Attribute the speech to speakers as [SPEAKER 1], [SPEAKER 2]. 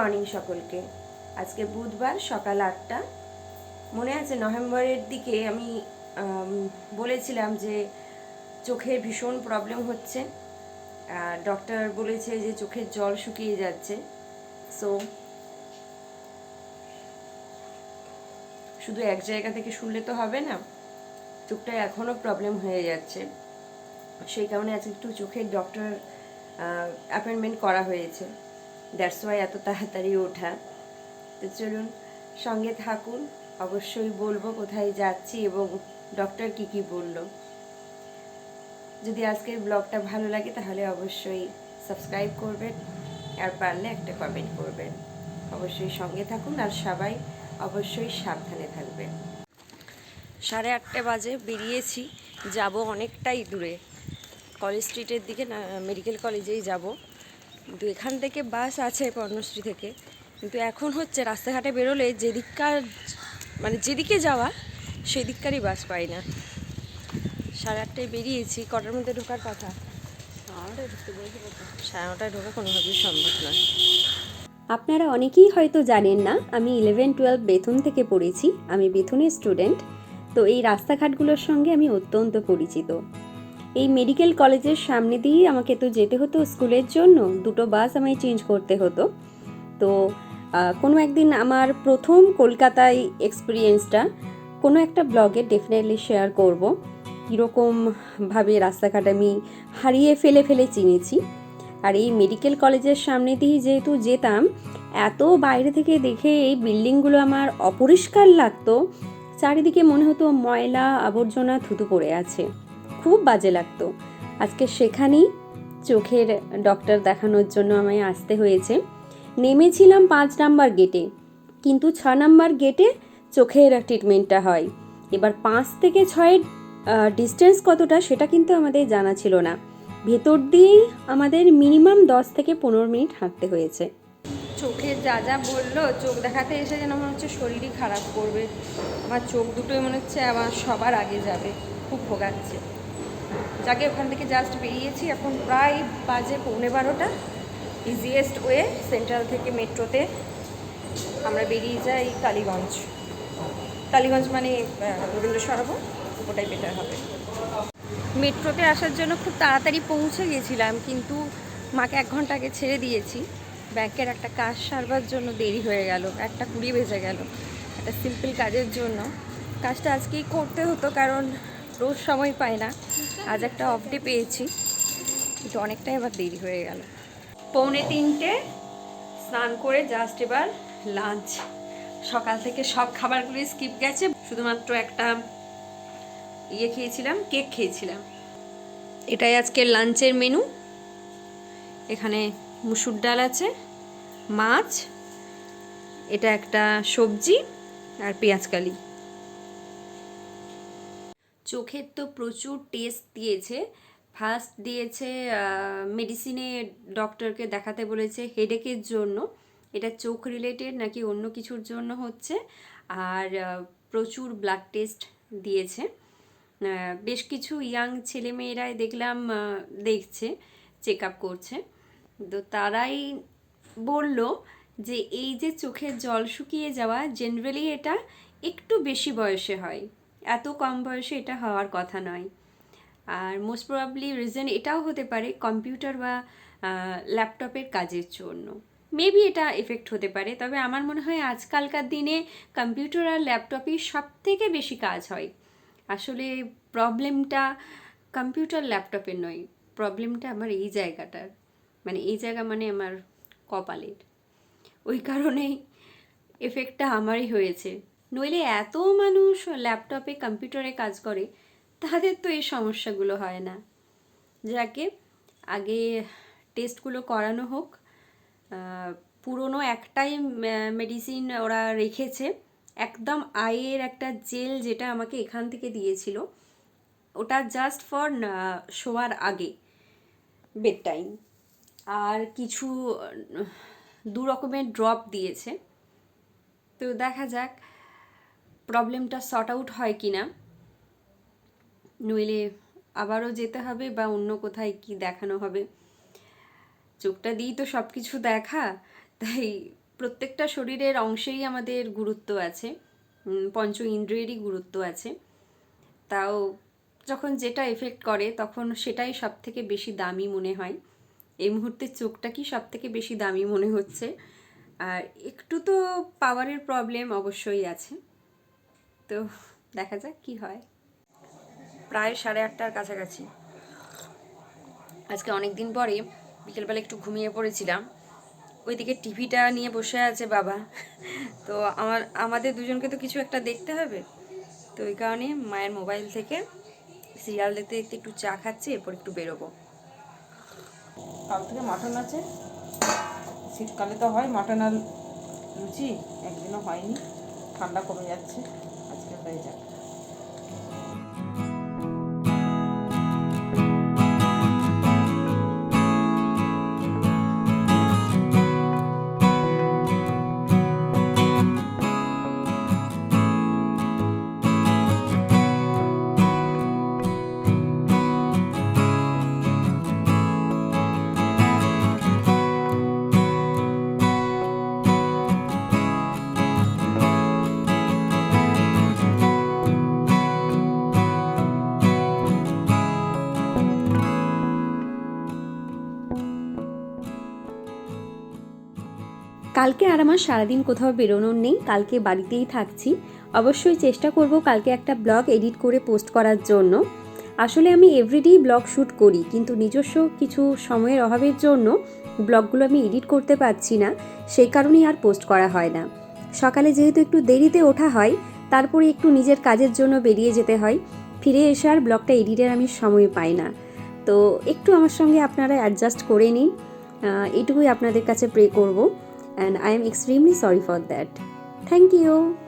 [SPEAKER 1] Morning সকলকে। আজকে বুধবার সকাল আটটা। মনে আছে নভেম্বরের দিকে আমি বলেছিলাম যে চোখের ভীষণ প্রবলেম হচ্ছে। ডক্টর বলেছে যে চোখের জল শুকিয়ে যাচ্ছে। সো শুধু এক জায়গা থেকে শুনলে তো হবে না, চোখটা এখনও প্রবলেম হয়ে যাচ্ছে। সেই কারণে আজকে একটু চোখের ডক্টর অ্যাপয়েন্টমেন্ট করা হয়েছে। দ্যাটস ওয়াই এত তাড়াতাড়ি ওঠা। তো চলুন, সঙ্গে থাকুন। অবশ্যই বলব কোথায় যাচ্ছি এবং ডক্টর কি কি বলল। যদি আজকের ব্লগটা ভালো লাগে তাহলে অবশ্যই সাবস্ক্রাইব করবেন আর পারলে একটা কমেন্ট করবেন। অবশ্যই সঙ্গে থাকুন আর সবাই অবশ্যই সাবধানে থাকবেন। সাড়ে আটটা বাজে, বেরিয়েছি। যাব অনেকটাই দূরে। কলেজ স্ট্রিটের দিকে না মেডিকেল কলেজেই যাব। কিন্তু এখান থেকে বাস আছে কর্ণশ্রী থেকে। কিন্তু এখন হচ্ছে রাস্তাঘাটে বেরোলে যেদিককার মানে যেদিকে যাওয়া, সেদিককারই বাস পাই না। সাড়ে আটটায় বেরিয়েছি, কটার মধ্যে ঢোকার কথা? সাড়ে নটায় ঢোকা কোনোভাবেই সম্ভব নয়
[SPEAKER 2] আপনারা অনেকেই হয়তো জানেন না, আমি ইলেভেন টুয়েলভ বেথুন থেকে পড়েছি। আমি বেথুনের স্টুডেন্ট তো এই রাস্তাঘাটগুলোর সঙ্গে আমি অত্যন্ত পরিচিত। এই মেডিকেল কলেজের সামনে দিয়েই আমাকে তো যেতে হতো স্কুলের জন্য, দুটো বাস আমায় চেঞ্জ করতে হতো। তো কোনো একদিন আমার প্রথম কলকাতায় এক্সপিরিয়েন্সটা কোনো একটা ব্লগে ডেফিনেটলি শেয়ার করব। কীরকমভাবে রাস্তাঘাট আমি হারিয়ে ফেলে ফেলে চিনেছি। আর এই মেডিকেল কলেজের সামনে দিয়ে যেহেতু যেতাম, এত বাইরে থেকে দেখে এই বিল্ডিংগুলো আমার অপরিষ্কার লাগতো, চারিদিকে মনে হতো ময়লা, আবর্জনা থুতু পড়ে আছে। খুব বাজে লাগতো। আজকে সেখানেই চোখের ডক্টর দেখানোর জন্য আমায় আসতে হয়েছে। নেমেছিলাম পাঁচ নাম্বার গেটে কিন্তু ছ নাম্বার গেটে চোখের ট্রিটমেন্টটা হয়। এবার পাঁচ থেকে ছয়ের ডিস্টেন্স কতটা সেটা কিন্তু আমাদের জানা ছিল না। ভেতর দিয়েই আমাদের মিনিমাম দশ থেকে পনেরো মিনিট হাঁটতে হয়েছে।
[SPEAKER 1] চোখে যা যা বলল, চোখ দেখাতে এসে যেন মনে হচ্ছে শরীরই খারাপ করবে। আমার চোখ দুটোই মনে হচ্ছে আমার সবার আগে যাবে। খুব ভোগাচ্ছে। যাকে ওখান থেকে জাস্ট বেরিয়েছি, এখন প্রায় বাজে পৌনে বারোটা। ইজিয়েস্ট ওয়ে সেন্ট্রাল থেকে মেট্রোতে আমরা বেরিয়ে যাই কালীগঞ্জ। কালীগঞ্জ মানে রবীন্দ্র সরোবর, ওটাই বেটার হবে। মেট্রোতে আসার জন্য খুব তাড়াতাড়ি পৌঁছে গেছিলাম, কিন্তু মাকে এক ঘণ্টা আগে ছেড়ে দিয়েছি। ব্যাংকের একটা কাজ সারবার জন্য দেরি হয়ে গেল, একটা কুড়ি বেজে গেল, একটা সিম্পল কাজের জন্য। কাজটা আজকেই করতে হতো, কারণ রোজ সময় পাই না। আজ একটা অফ ডে পেয়েছি। কিন্তু অনেকটাই আবার দেরি হয়ে গেল। পৌনে তিনটে, স্নান করে জাস্ট এবার লাঞ্চ সকাল থেকে সব খাবারগুলি স্কিপ গেছে। শুধুমাত্র একটা ইয়ে খেয়েছিলাম কেক খেয়েছিলাম। এটাই আজকের লাঞ্চের মেনু এখানে মুসুর ডাল আছে, মাছ, এটা একটা সবজি আর পেঁয়াজকালি চোখের তো প্রচুর টেস্ট দিয়েছে। ফার্স্ট দিয়েছে মেডিসিনে ডক্টরকে দেখাতে বলেছে হেডেকের জন্য। এটা চোখ রিলেটেড নাকি অন্য কিছুর জন্য হচ্ছে। আর প্রচুর ব্লাড টেস্ট দিয়েছে। বেশ কিছু ইয়াং ছেলেমেয়েরাই দেখলাম দেখছে চেক আপ করছে। তো তারাই বলল যে, এই যে চোখের জল শুকিয়ে যাওয়া জেনারেলি এটা একটু বেশি বয়সে হয়। এত কম বয়সে এটা হওয়ার কথা নয়। আর মোস্ট প্রবাবলি রিজন এটাও হতে পারে কম্পিউটার বা ল্যাপটপের কাজের জন্য। মেবি এটা এফেক্ট হতে পারে, তবে আমার মনে হয় আজকালকার দিনে কম্পিউটার আর ল্যাপটপেই সব থেকে বেশি কাজ হয়। আসলে প্রবলেমটা কম্পিউটার ল্যাপটপের নয় প্রবলেমটা আমার এই জায়গাটার। মানে এই জায়গা মানে আমার কপালের। ওই কারণেই এফেক্টটা আমারই হয়েছে। নইলে এত মানুষ ল্যাপটপে, কম্পিউটারে কাজ করে, তাদের তো এই সমস্যাগুলো হয় না। যাকে আগে টেস্টগুলো করানো হোক পুরনো একটাই মেডিসিন ওরা রেখেছে, একদম আয়ের একটা জেল যেটা আমাকে এখান থেকে দিয়েছিল, ওটা জাস্ট ফর শোয়ার আগে বেড টাইম আর কিছু দু রকমের ড্রপ দিয়েছে। তো দেখা যাক প্রবলেমটা সর্ট আউট হয় কি না নইলে আবারও যেতে হবে বা অন্য কোথায় কি দেখানো হবে। চোখটা দিয়েই তো সব কিছু দেখা, তাই প্রত্যেকটা শরীরের অংশেই আমাদের গুরুত্ব আছে পঞ্চ ইন্দ্রিয়েরই গুরুত্ব আছে। তাও যখন যেটা এফেক্ট করে, তখন সেটাই সব থেকে বেশি দামি মনে হয়। এই মুহূর্তে চোখটা কি সব থেকে বেশি দামি মনে হচ্ছে? আর একটু তো পাওয়ারের প্রবলেম অবশ্যই আছে। তো দেখা যাক কি হয়। প্রায় সাড়ে আটটার কাছাকাছি। আজকে অনেক দিন পরে বিকেলবেলা একটু ঘুমিয়ে পড়েছিলাম। ওইদিকে টিভিটা নিয়ে বসে আছে বাবা। তো আমার, আমাদের দুজনকে তো কিছু একটা দেখতে হবে। তো ওই কারণে মায়ের মোবাইল থেকে সিরিয়াল দেখতে দেখতে একটু চা খাচ্ছি, এরপর একটু বেরোবো।
[SPEAKER 3] কাল থেকে মাটন আছে। শীতকালে তো হয় মাটন আর লুচি, একদিনও হয়নি। ঠান্ডা কমে যাচ্ছে। আজকে হয়ে
[SPEAKER 2] কালকে আর আমার সারাদিন কোথাও বেরোনোর নেই, কালকে বাড়িতেই থাকছি। অবশ্যই চেষ্টা করব কালকে একটা ব্লগ এডিট করে পোস্ট করার জন্য। আসলে আমি এভরিডেই ব্লগ শ্যুট করি, কিন্তু নিজস্ব কিছু সময়ের অভাবের জন্য ব্লগগুলো আমি এডিট করতে পারছি না, সেই কারণেই আর পোস্ট করা হয় না। সকালে যেহেতু একটু দেরিতে ওঠা হয়, তারপরে একটু নিজের কাজের জন্য বেরিয়ে যেতে হয়, ফিরে এসে আর ব্লগটা এডিটের আমি সময় পাই না। তো একটু আমার সঙ্গে আপনারা অ্যাডজাস্ট করে নিন এটুকুই আপনাদের কাছে প্রে করব। and I am extremely sorry for that. Thank you.